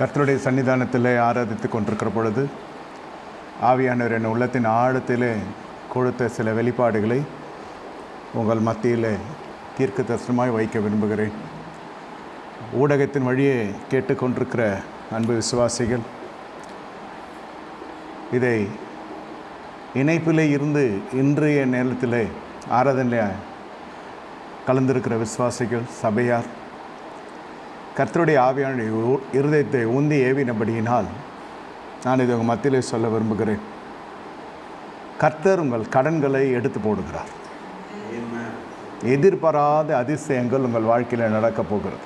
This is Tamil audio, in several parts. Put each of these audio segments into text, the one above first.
கர்த்தருடைய சன்னிதானத்தில் ஆராதித்து கொண்டிருக்கிற பொழுது ஆவியானவர் என் உள்ளத்தின் ஆழத்திலே கொடுத்த சில வெளிப்பாடுகளை உங்கள் மத்தியில் தீர்க்க தரிசனமாய் வைக்க விரும்புகிறேன். ஊடகத்தின் வழியே கேட்டுக்கொண்டிருக்கிற அன்பு விசுவாசிகள் இதை இணைப்பிலே இருந்து இன்றைய நேரத்தில் ஆராதனையில் கலந்திருக்கிற விசுவாசிகள் சபையார் கர்த்தருடைய ஆவியான இருதயத்தை உந்தி ஏவினபடியினால் நான் இதை உங்கள் மத்தியிலே சொல்ல விரும்புகிறேன். கர்த்தர் உங்கள் கடன்களை எடுத்து போடுகிறார். எதிர்பாராத அதிசயங்கள் உங்கள் வாழ்க்கையில் நடக்கப் போகிறது.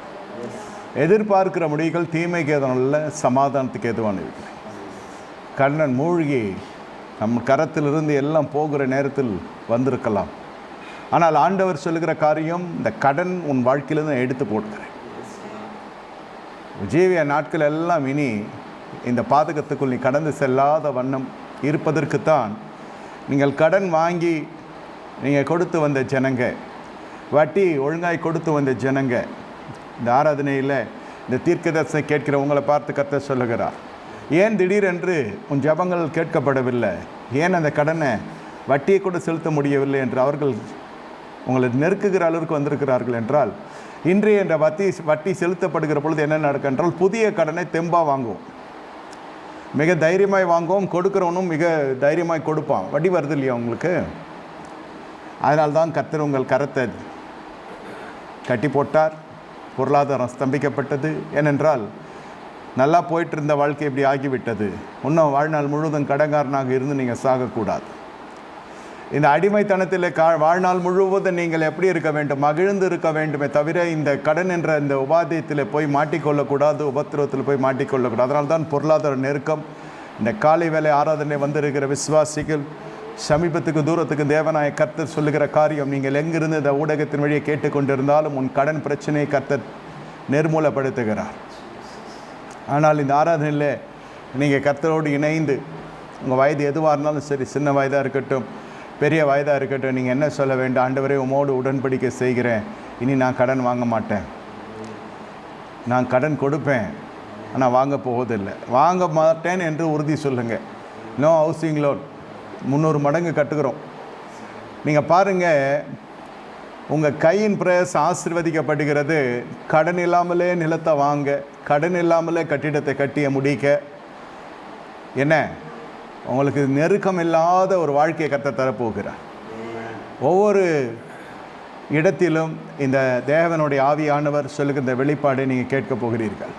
எதிர்பார்க்கிற முடிவுகள் தீமைக்கு எதுவும் சமாதானத்துக்கு எதுவானது கண்ணன் மூழ்கி நம் கரத்திலிருந்து எல்லாம் போகிற நேரத்தில் வந்திருக்கலாம். ஆனால் ஆண்டவர் சொல்லுகிற காரியம் இந்த கடன் உன் வாழ்க்கையிலிருந்து எடுத்து போடுகிறேன். ஜீவிய நாட்கள் எல்லாம் இனி இந்த பாதகத்துக்குள் நீ கடந்து செல்லாத வண்ணம் இருப்பதற்குத்தான் நீங்கள் கடன் வாங்கி நீங்கள் கொடுத்து வந்த ஜனங்க வட்டி ஒழுங்காய் கொடுத்து வந்த ஜனங்க இந்த ஆராதனையில் இந்த தீர்க்கதர்சனை கேட்கிற உங்களை பார்த்து கத்த சொல்லுகிறார். ஏன் திடீரென்று உன் ஜெபங்கள் கேட்கப்படவில்லை? ஏன் அந்த கடனை வட்டியை கூட செலுத்த முடியவில்லை என்று அவர்கள் உங்களை நெருக்குகிற அளவுக்கு வந்திருக்கிறார்கள் என்றால் இன்றைய என்ற வட்டி வட்டி செலுத்தப்படுகிற பொழுது என்ன நடக்கும் என்றால் புதிய கடனை தெம்பாக வாங்குவோம். மிக தைரியமாய் வாங்குவோம் கொடுக்குறவனும் மிக தைரியமாய் கொடுப்பான். வட்டி வருது இல்லையா உங்களுக்கு? அதனால்தான் கர்த்தர் உங்கள் கரத்தை கட்டி போட்டார். பொருளாதாரம் ஸ்தம்பிக்கப்பட்டது. ஏனென்றால் நல்லா போயிட்டு இருந்த வாழ்க்கை இப்படி ஆகிவிட்டது. இன்னும் வாழ்நாள் முழுவதும் கடங்காரனாக இருந்து நீங்கள் சாகக்கூடாது. இந்த அடிமைத்தனத்தில் கா வாழ்நாள் முழுவதும் நீங்கள் எப்படி இருக்க வேண்டும்? மகிழ்ந்து இருக்க வேண்டுமே தவிர இந்த கடன் என்ற இந்த உபாதியத்தில் போய் மாட்டிக்கொள்ளக்கூடாது உபத்திரவத்தில் போய் மாட்டிக்கொள்ளக்கூடாது. அதனால் தான் பொருளாதார நெருக்கம் இந்த காலை வேலை ஆராதனை வந்திருக்கிற விசுவாசிகள் சமீபத்துக்கு தூரத்துக்கு தேவனாய கர்த்தர் சொல்லுகிற காரியம் நீங்கள் எங்கிருந்து இந்த ஊடகத்தின் வழியை கேட்டுக்கொண்டிருந்தாலும் உன் கடன் பிரச்சனையை கர்த்தர் நிர்மூலப்படுத்துகிறார். ஆனால் இந்த ஆராதனையில் நீங்கள் கர்த்தரோடு இணைந்து உங்கள் வயது எதுவாக இருந்தாலும் சரி சின்ன வயதாக இருக்கட்டும் பெரிய வயதாக இருக்கட்டும். நீங்கள் என்ன சொல்ல வேண்டும்? ஆண்டவரே உமோடு உடன்படிக்கை செய்கிறேன். இனி நான் கடன் வாங்க மாட்டேன். நான் கடன் கொடுப்பேன். ஆனால் வாங்க போவதில்லை. வாங்க மாட்டேன் என்று உறுதி சொல்லுங்கள் நோ ஹவுசிங் லோன் முந்நூறு மடங்கு கட்டுக்கிறோம் நீங்கள் பாருங்கள் உங்கள் கையின் பிரயாசம் ஆசீர்வதிக்கப்படுகிறது. கடன் இல்லாமலே நிலத்தை வாங்க கடன் இல்லாமலே கட்டிடத்தை கட்டிய முடிக்க. என்ன? உங்களுக்கு நெருக்கம் இல்லாத ஒரு வாழ்க்கையை கத்த தரப்போகிறார். ஒவ்வொரு இடத்திலும் இந்த தேவனுடைய ஆவியானவர் சொல்லுகிற இந்த வெளிப்பாடை நீங்கள் கேட்க போகிறீர்கள்.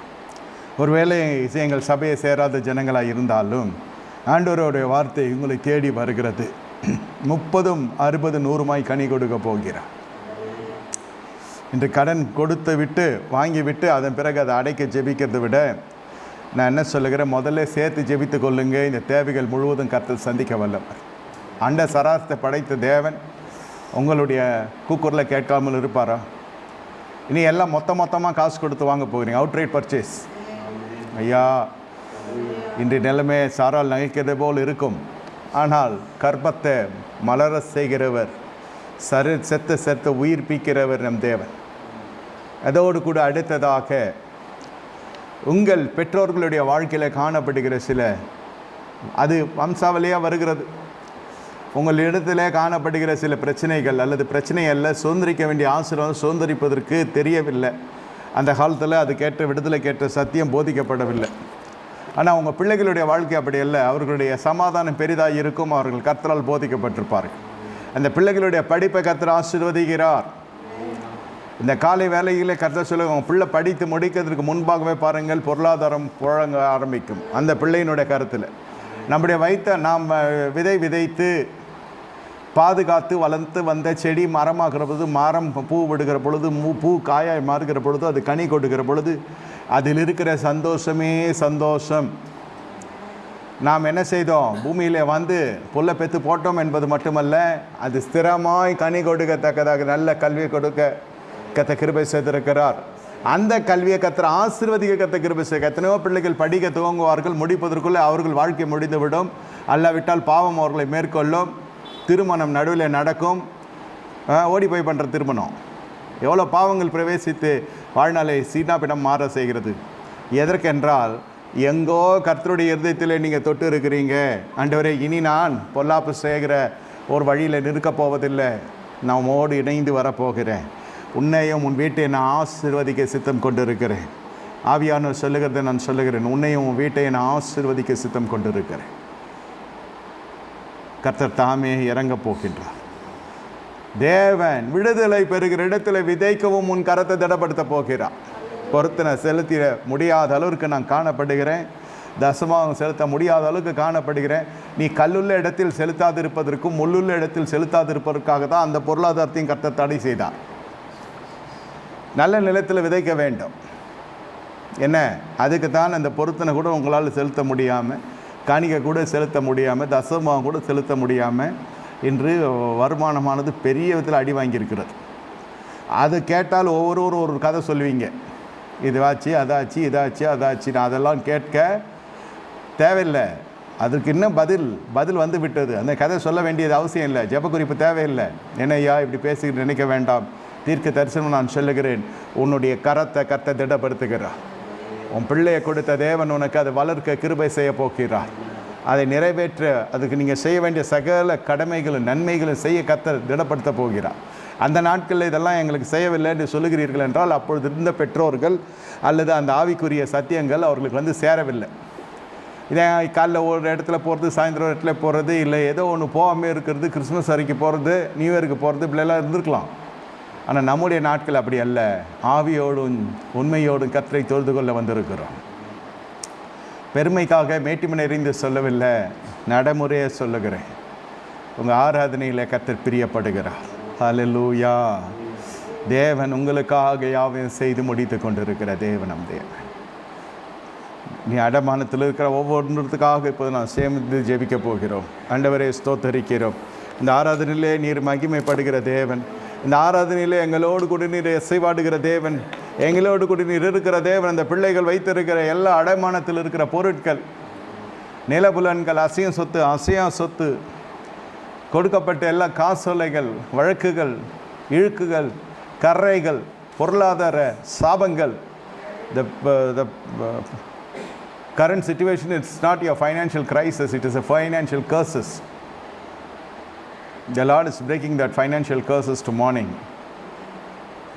ஒருவேளை எங்கள் சபையை சேராத ஜனங்களாக இருந்தாலும் ஆண்டவருடைய வார்த்தை உங்களை தேடி வருகிறது. முப்பதும் அறுபது நூறுமாய் கனி கொடுக்க போகிறார். இன்று கடன் கொடுத்து விட்டு வாங்கிவிட்டு அதன் பிறகு அதை அடைக்க ஜெபிக்கிறதை விட நான் என்ன சொல்லுகிறேன்? முதல்ல சேர்த்து ஜெபித்து கொள்ளுங்க. இந்த தேவைகள் முழுவதும் கர்த்தர் சந்திக்க வல்லவர். அண்ட சராசத்தை படைத்த தேவன் உங்களுடைய கூக்குரில் கேட்காமல் இருப்பாரா? இனி எல்லாம் மொத்த மொத்தமாக காசு கொடுத்து வாங்க போகிறீங்க. அவுட் ரைட் பர்ச்சேஸ் ஐயா இன்று நிலைமை சாரால் நகைக்கிறது போல் இருக்கும். ஆனால் கர்ப்பத்தை மலர செய்கிறவர் சரி செத்த செத்த உயிர்ப்பிக்கிறவர் நம் தேவன். அதோடு கூட அடுத்ததாக உங்கள் பெற்றோர்களுடைய வாழ்க்கையில் காணப்படுகிற சில அது வம்சாவளியாக வருகிறது. உங்கள் இடத்துல காணப்படுகிற சில பிரச்சனைகள் அல்லது பிரச்சனை அல்ல சுதந்திரிக்க வேண்டிய ஆசீர்வாதம் சுதந்திரிப்பதற்கு தெரியவில்லை. அந்த காலத்தில் அது கேட்ட விடுதலை கேட்ட சத்தியம் போதிக்கப்படவில்லை. ஆனால் உங்கள் பிள்ளைகளுடைய வாழ்க்கை அப்படி அல்ல. அவர்களுடைய சமாதானம் பெரிதாக இருக்கும் அவர்கள் கர்த்தரால் போதிக்கப்பட்டிருப்பார்கள். அந்த பிள்ளைகளுடைய படிப்பை கர்த்தர் ஆசீர்வதிக்கிறார். இந்த காலை வேலையில் கருத்த சொல்லுங்க உங்கள் பிள்ளை படித்து முடிக்கிறதுக்கு முன்பாகவே பாருங்கள் பொருளாதாரம் புழங்க ஆரம்பிக்கும். அந்த பிள்ளையினுடைய கருத்தில். நம்முடைய வைத்த நாம் விதை விதைத்து பாதுகாத்து வளர்த்து வந்த செடி மரமாகிற பொழுது மரம் பூ விடுகிற பொழுது மூ பூ காயாய் மாறுகிற பொழுது அது கனி கொடுக்கிற பொழுது அதில் இருக்கிற சந்தோஷமே சந்தோஷம். நாம் என்ன செய்தோம்? பூமியில் வந்து புல்லை பெற்று போட்டோம் என்பது மட்டுமல்ல அது ஸ்திரமாய் கனி கொடுக்கத்தக்கதாக நல்ல கல்வி கொடுக்க கத்த கிருபை செய்திருக்கிறார் அந்த கல்வியை கத்திர ஆசீர்வதிக்க கத்த கிருபை செய்ய எத்தனையோ பிள்ளைகள் படிக்க துவங்குவார்கள் முடிப்பதற்குள்ளே அவர்கள் வாழ்க்கை முடிந்துவிடும். அல்லாவிட்டால் பாவம் அவர்களை மேற்கொள்ளும். திருமணம் நடுவில் நடக்கும். ஓடி போய் பண்ணுற திருமணம். எவ்வளோ பாவங்கள் பிரவேசித்து வாழ்நாளை சீனாப்பிடம் மாற செய்கிறது. எதற்கென்றால் எங்கோ கர்த்தருடைய இருதயத்தில் நீங்கள் தொட்டு இருக்கிறீங்க. அண்டவரே இனி நான் பொல்லாப்பு செய்கிற ஒரு வழியில் நிற்க போவதில்லை. நான் ஓடு இணைந்து வரப்போகிறேன். உன்னையும் உன் வீட்டை நான் ஆசீர்வதிக்க சித்தம் கொண்டிருக்கிறேன். ஆவியானவர் சொல்லுகிறதை நான் சொல்லுகிறேன். உன்னையும் உன் வீட்டை நான் ஆசீர்வதிக்க சித்தம் கொண்டிருக்கிறேன். கர்த்தர் தாமே இறங்கப் போகின்றார். தேவன் விடுதலை பெறுகிற இடத்துல விதைக்கவும் உன் கரத்தை திடப்படுத்த போகிறார். பொருத்தனை செலுத்திட முடியாத அளவிற்கு நான் காணப்படுகிறேன். தசமாகம் செலுத்த முடியாத அளவுக்கு காணப்படுகிறேன். நீ கல்லுள்ள இடத்தில் செலுத்தாதிருப்பதற்கும் முள்ளுள்ள இடத்தில் செலுத்தாதிருப்பதற்காக தான் அந்த பொருளாதாரத்தையும் கர்த்தர் தடை செய்தார். நல்ல நிலத்தில் விதைக்க வேண்டும். என்ன? அதுக்கு தான் அந்த பொருத்தனை கூட உங்களால் செலுத்த முடியாமல் காணிக்கை கூட செலுத்த முடியாமல் தசமம் கூட செலுத்த முடியாமல் இன்று வருமானமானது பெரிய விதத்தில் அடி வாங்கியிருக்கிறது. அது கேட்டால் ஒவ்வொருவரும் ஒரு கதை சொல்லுவீங்க. இதுவாச்சு அதாச்சு இதாச்சு அதாச்சு நான் அதெல்லாம் கேட்க தேவையில்லை. அதுக்கு இன்னும் பதில் பதில் வந்து விட்டது. அந்த கதை சொல்ல வேண்டியது அவசியம் இல்லை. ஜெப குறிப்பு தேவையில்லை. என்னையா இப்படி பேசி நினைக்க வேண்டாம். தீர்க்க தரிசனம் நான் சொல்லுகிறேன். உன்னுடைய கரத்தை கத்தை திடப்படுத்துகிறார். உன் பிள்ளையை கொடுத்த தேவன் உனக்கு அதை வளர்க்க கிருபை செய்ய போக்கிறார் அதை நிறைவேற்ற அதுக்கு நீங்கள் செய்ய வேண்டிய சகல கடமைகளும் நன்மைகளும் செய்ய கத்த திடப்படுத்த போகிறார். அந்த நாட்களில் இதெல்லாம் எங்களுக்கு செய்யவில்லை என்று சொல்லுகிறீர்கள் என்றால் அப்பொழுது இருந்த பெற்றோர்கள் அல்லது அந்த ஆவிக்குரிய சத்தியங்கள் அவர்களுக்கு வந்து சேரவில்லை. இதே காலைல ஒரு இடத்துல போகிறது சாயந்தரம் ஒரு இடத்துல போகிறது இல்லை ஏதோ ஒன்று போகாமல் இருக்கிறது கிறிஸ்மஸ் வரைக்கும் போகிறது நியூ இயருக்கு போகிறது இப்படிலாம் இருந்திருக்கலாம். ஆனால் நம்முடைய நாட்கள் அப்படி அல்ல. ஆவியோடும் உண்மையோடும் கத்தரை தொழுது கொள்ள வந்திருக்கிறோம். பெருமைக்காக மேட்டிமை நிறைந்து சொல்லவில்லை நடைமுறையை சொல்லுகிறேன். உங்கள் ஆராதனையில் கத்தர் பிரியப்படுகிறார். அலலூயா தேவன் உங்களுக்காக யாவையும் செய்து முடித்து கொண்டிருக்கிற தேவன் நம் தேவன். நீ அடமானத்தில் இருக்கிற ஒவ்வொன்றுத்துக்காக இப்போது நான் சேமித்து ஜெபிக்க போகிறோம். அண்டவரே ஸ்தோத்தரிக்கிறோம். இந்த ஆராதனையிலே நீர் மகிமைப்படுகிற தேவன். இந்த ஆராதனையில் எங்களோடு கூட நீர் இசைவாடுகிற தேவன் எங்களோடு கூட நீர் இருக்கிற தேவன் அந்த பிள்ளைகள் வைத்திருக்கிற எல்லா அடைமானத்தில் இருக்கிற பொருட்கள் நிலபுலன்கள் அசையும் சொத்து அசையா சொத்து கொடுக்கப்பட்ட எல்லா காசோலைகள் வழக்குகள் இழுக்குகள் கரைகள் பொருளாதார சாபங்கள் the the the uh, current situation it's not your financial crisis it is a financial curses. The Lord is breaking that financial curses to morning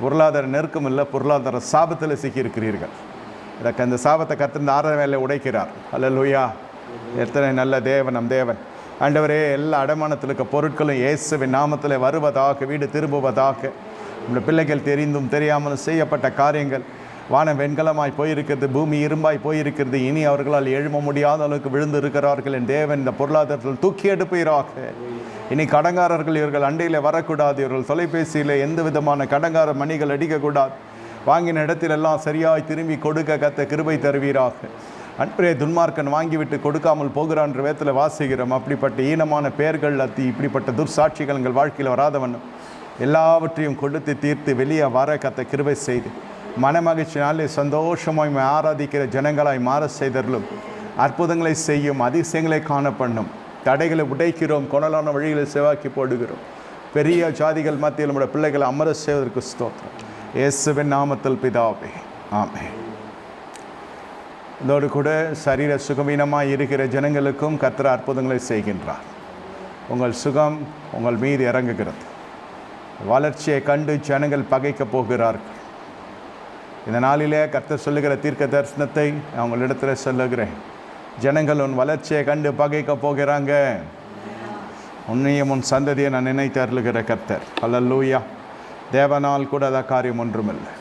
பொருளாதார நெருக்கம் இல்லை பொருளாதார சாபத்தில் சிக்கியிருக்கிறீர்கள். எனக்கு அந்த சாபத்தை கத்திருந்த ஆறாத வேலை உடைக்கிறார். அல்ல எத்தனை நல்ல தேவன் நம் தேவன். ஆண்டவரே எல்லா அடமானத்தில் இருக்க பொருட்களும் இயேசுவின் நாமத்தில் வருவதாக வீடு திரும்புவதாக நம்முடைய பிள்ளைகள் தெரிந்தும் தெரியாமலும் செய்யப்பட்ட காரியங்கள் வானம் வெண்கலமாய் போயிருக்கிறது பூமி இரும்பாய் போயிருக்கிறது இனி அவர்களால் எழும முடியாத அளவுக்கு விழுந்து இருக்கிறார்கள் என் தேவன் இந்த பொருளாதாரத்தில் தூக்கி எடுப்பீராக. இனி கடங்காரர்கள் இவர்கள் அண்டையில் வரக்கூடாது. இவர்கள் தொலைபேசியில் எந்த விதமான கடங்கார மணிகள் அடிக்கக்கூடாது. வாங்கின இடத்திலெல்லாம் சரியாய் திரும்பி கொடுக்க கத்த கிருபை தருவீராக. அன்றே துன்மார்க்கன் வாங்கிவிட்டு கொடுக்காமல் போகிறான் வேத்தில் வாசிக்கிறோம். அப்படிப்பட்ட ஈனமான பெயர்கள் அத்தி இப்படிப்பட்ட துர்சாட்சிகள் எங்கள் வாழ்க்கையில் வராதவண்ணம் எல்லாவற்றையும் கொடுத்து தீர்த்து வெளியே வர கத்த கிருபை செய்து மனமகிழ்ச்சினாலே சந்தோஷமாய் ஆராதிக்கிற ஜனங்களாய் மாற செய்தர்களும் அற்புதங்களை செய்யும் அதிசயங்களை காணப்பண்ணும். தடைகளை உடைக்கிறோம் கொணலான வழிகளை செவாக்கி போடுகிறோம். பெரிய ஜாதிகள் மத்தியில் நம்முடைய பிள்ளைகளை அமர செய்வதற்கு ஸ்தோத்திரம். இயேசுவின் நாமத்தில் பிதாவே ஆமே இதோடு கூட சரீர சுகவீனமாக இருக்கிற ஜனங்களுக்கும் கத்திர அற்புதங்களை செய்கின்றார். உங்கள் சுகம் உங்கள் மீது இறங்குகிறது. வளர்ச்சியை கண்டு ஜனங்கள் பகைக்கப் போகிறார்கள். இந்த நாளிலே கர்த்தர் சொல்லுகிற தீர்க்க தரிசனத்தை நான் உங்களிடத்தில் சொல்லுகிறேன். ஜனங்கள் உன் வளர்ச்சியை கண்டு பகைக்க போகிறாங்க. உன்னையும் உன் சந்ததியை நான் நினைத்து அருளுகிற கர்த்தர். அல்லூயா தேவனால் கூட அத காரியம் ஒன்றுமில்லை.